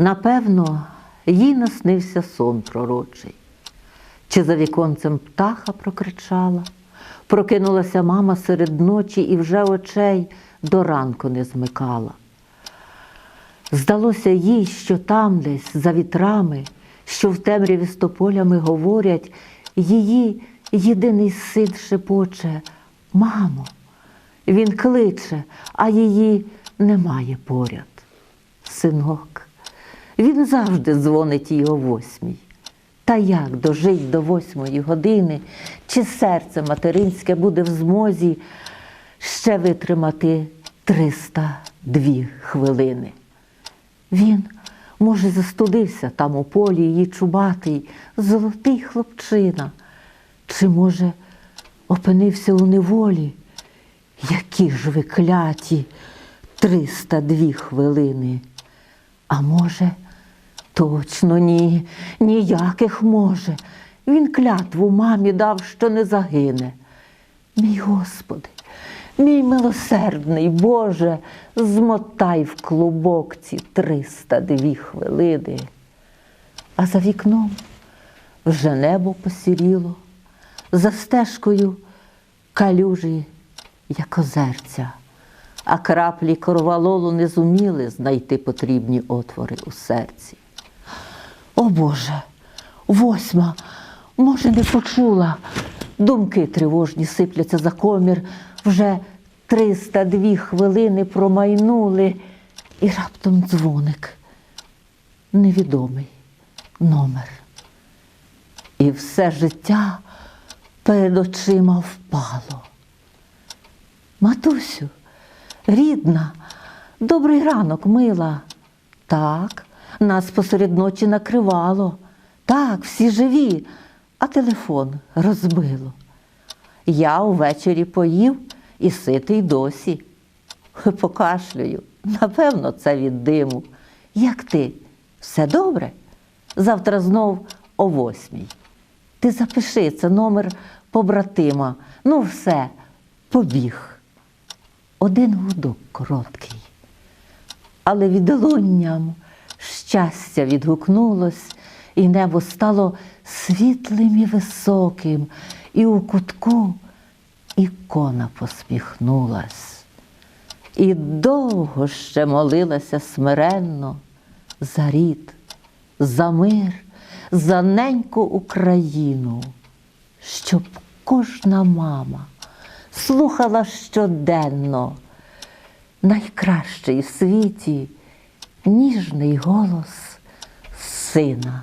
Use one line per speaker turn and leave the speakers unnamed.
Напевно, їй наснився сон пророчий. Чи за віконцем птаха прокричала, прокинулася мама серед ночі і вже очей до ранку не змикала. Здалося їй, що там десь за вітрами, що в темряві з тополями говорять, її єдиний син шепоче Мамо, він кличе, а її немає поряд. Синок, він завжди дзвонить їй о восьмій. Та як дожить до восьмої години, чи серце материнське буде в змозі ще витримати 302 хвилини? Він, може, застудився там у полі її чубатий, золотий хлопчина, чи, може, опинився у неволі? Які ж ви кляті 302 хвилини. А може, точно ні, ніяких може. Він клятву мамі дав, що не загине. Мій Господи, мій милосердний Боже, змотай в клубок ці 302 хвилини. А за вікном вже небо посіріло, за стежкою калюжі, як озерця, а краплі корвалолу не зуміли знайти потрібні отвори у серці. О Боже, восьма, може, не почула. Думки тривожні сипляться за комір, вже 302 хвилини промайнули, і раптом дзвоник. Невідомий номер. І все життя перед очима впало. Матусю, рідна, добрий ранок, мила. Так, нас посеред ночі накривало. Так, всі живі, а телефон розбило. Я увечері поїв і ситий досі. Покашлюю. Напевно, це від диму. Як ти? Все добре? Завтра знов о восьмій. Ти запиши це номер побратима. Ну, все, побіг. Один гудок короткий. Але відлунням щастя відгукнулось, і небо стало світлим і високим, і у кутку ікона посміхнулась. І довго ще молилася смиренно за рід, за мир, за неньку Україну, щоб кожна мама слухала щоденно найкращий в світі ніжний голос сина.